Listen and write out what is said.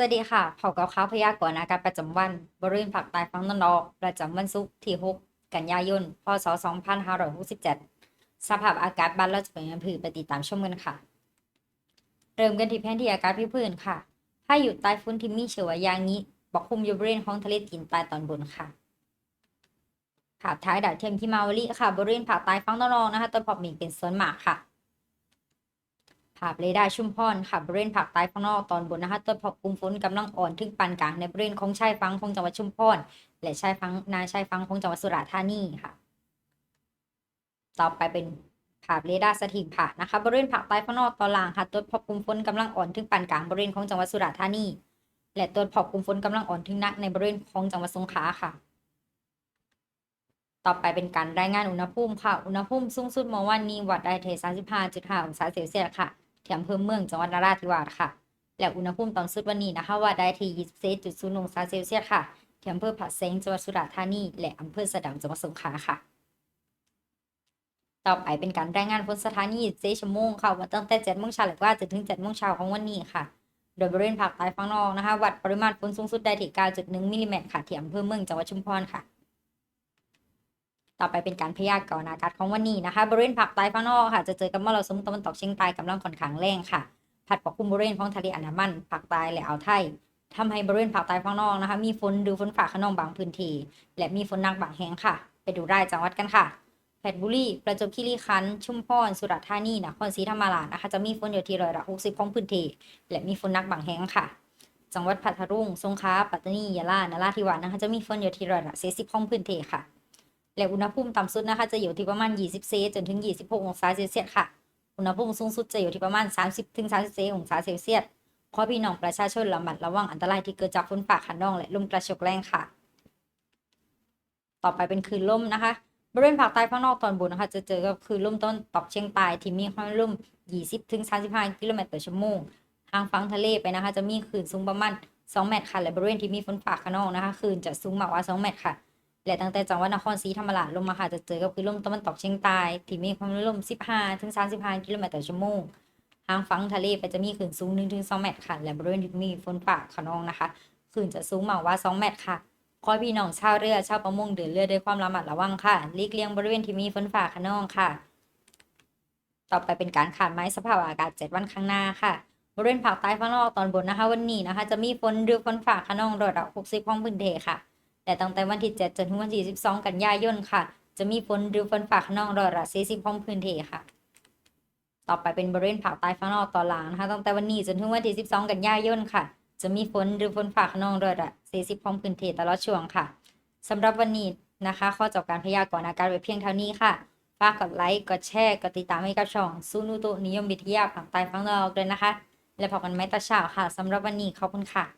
สวัสดีค่ะพบกับข่าวพยากรณ์อากาศประจำวันบริเวณภาคใต้ฝั่งตะวันออก ประจำวันศุกร์ที่ 6 กันยายน พศ 2567 สภาพอากาศบ้านเราจะเป็นยังไงพือไปติดตามชมกันค่ะ เริ่มกันที่แผนที่อากาศพื้นค่ะ พายุใต้ฝุ่นที่มีชื่อว่ายางนี้ปกคลุมอยู่บริเวณของทะเลจีนใต้ตอนบนค่ะภาพท้ายดาวเทียมที่มาวลีค่ะ บริเวณภาคใต้ฝั่งตะวันออกนะคะต้นพบมีเป็นส่วนมากค่ะ ภาพเรดาร์ชุมพรค่ะบริเวณภาคใต้ฝั่งนอกตอนบนนะคะต้นพบกลุ่มฝนกำลังอ่อนถึงปานกลางในบริเวณของชายฝั่งของจังหวัดชุมพรและชายฝั่งนาชายฝั่งของจังหวัดสุราษฎร์ธานีค่ะ ต่อไปเป็นภาพเรดาร์สถิตผ่านะคะบริเวณภาคใต้ฝั่งนอกตอนล่างค่ะต้นพบกลุ่มฝนกำลังอ่อนถึงปานกลางบริเวณของจังหวัดสุราษฎร์ธานี และต้นพบกลุ่มฝนกำลังอ่อนถึงหนักในบริเวณของจังหวัดสงขลาค่ะต่อไปเป็นการรายงานอุณหภูมิค่ะ อุณหภูมิสูงสุดเมื่อวานนี้วัดได้เที่35.5องศาเซลเซียสค่ะ ที่อำเภอเมืองจังหวัดนราธิวาสค่ะ และอุณหภูมิตอนสุดวันนี้นะคะ ว่าได้ที่24.0องศาเซลเซียสค่ะที่อำเภอผาเซงจังหวัดสุราษฎร์ธานีและอำเภอสะดำจังหวัดสงขลาค่ะ ต่อไปเป็นการรายงานฝนสถานี24ชั่วโมงค่ะว่าตั้งแต่7โมงเช้าและว่าจนถึง7โมงเช้าของวันนี้ค่ะ โดยบริเวณภาคใต้ฝั่งนอกนะคะ วัดปริมาณฝนสูงสุดได้ที่9.1มิลลิเมตรค่ะที่อำเภอเมืองจังหวัดชุมพรค่ะ ต่อไปเป็นการพยากรณ์อากาศของวันนี้นะคะ บริเวณภาคใต้ฝั่งนอกค่ะ จะเจอกับมรสุมตะวันตกเฉียงใต้กำลังค่อนข้างแรงค่ะพัดปกคลุมบริเวณของทะเลอันดามันภาคใต้และอ่าวไทยทำให้บริเวณภาคใต้ฝั่งนอกนะคะ มีฝนหรือฝนฟ้าขนองบางพื้นที่และมีฝนหนักบางแห่งค่ะ ไปดูรายจังหวัดกันค่ะเพชรบุรีประจวบคีรีขันธ์ชุมพรสุราษฎร์ธานีนครศรีธรรมราชนะคะ จะมีฝนอยู่ที่ร้อยละ60ของพื้นที่และมีฝนหนักบางแห่งค่ะ จังหวัดพัทลุงสงขลาปัตตานียะลานราธิวาสนะคะจะมีฝนอยู่ที่ร้อยละ40ของพื้นที่ค่ะ และอุณหภูมิต่ำสุดนะคะจะอยู่ที่ประมาณ20เซจนถึง 26 องศาเซลเซียสค่ะ อุณหภูมิสูงสุดจะอยู่ที่ประมาณ 30 ถึง 34 องศาเซลเซียสขอพี่น้องประชาชนระมัดระวังอันตรายที่เกิดจากฝนฟ้าขนองและลมกระโชกแรงค่ะ ต่อไปเป็นคลื่นลมนะคะ บริเวณภาคใต้ฝั่งนอกตอนบนนะคะ จะเจอกับคลื่นลมต้นตอกเชียงใต้ที่มีความลม 20 ถึง 35 กิโลเมตรต่อชั่วโมงทางฝั่งทะเลไปนะคะ จะมีคลื่นสูงประมาณ 2 เมตรค่ะ และบริเวณที่มีฝนฟ้าขนองนะคะคลื่นจะสูงมากกว่า 2 เมตรค่ะ และตั้งแต่จังหวัดนครศรีธรรมราชลงมาค่ะจะเจอกับคลื่นลมตะวันตกเฉียงใต้ที่มีความเร็วลม 15 ถึง 35 กิโลเมตรต่อชั่วโมงทางฝั่งทะเลไปจะมีคลื่นสูง1ถึง2เมตรค่ะ และบริเวณที่มีฝนฟ้าขนองนะคะคลื่นจะสูงมากว่า 2 เมตรค่ะขอให้พี่น้องชาวเรือชาวประมงเดินเรือด้วยความระมัดระวังค่ะลีกเลี่ยงบริเวณที่มีฝนฟ้าขนองค่ะ ต่อไปเป็นการขาดไม้สภาพอากาศ 7 วันข้างหน้าค่ะ บริเวณภาคใต้ฝั่งนอกตอนบนนะคะ วันนี้นะคะ จะมีฝนหรือฝนฟ้าขนองร้อยละ60ของพื้นที่ค่ะ แต่ตั้งแต่วันที่ 7 จนถึงวันที่12 กันยายนค่ะ จะมีฝนหรือฝนฟ้าขนองร้อยละ40ของพื้นที่ค่ะ ต่อไปเป็นบริเวณภาคใต้ฝั่งนอกตอนล่างนะคะ ตั้งแต่วันนี้จนถึงวันที่ 12 กันยายนค่ะ จะมีฝนหรือฝนฟ้าขนองร้อยละ40ของพื้นที่ตลอดช่วงค่ะสำหรับวันนี้นะคะ ข้อจบการพยากรณ์อากาศไว้เพียงเท่านี้ค่ะฝากกดไลค์ กดแชร์ กดติดตามให้กับช่องซูนูโตะนิยมวิทยาภาคใต้ฝั่งนอกด้วยนะคะ และพบกันใหม่ตอเช้าค่ะสำหรับวันนี้ขอบคุณค่ะ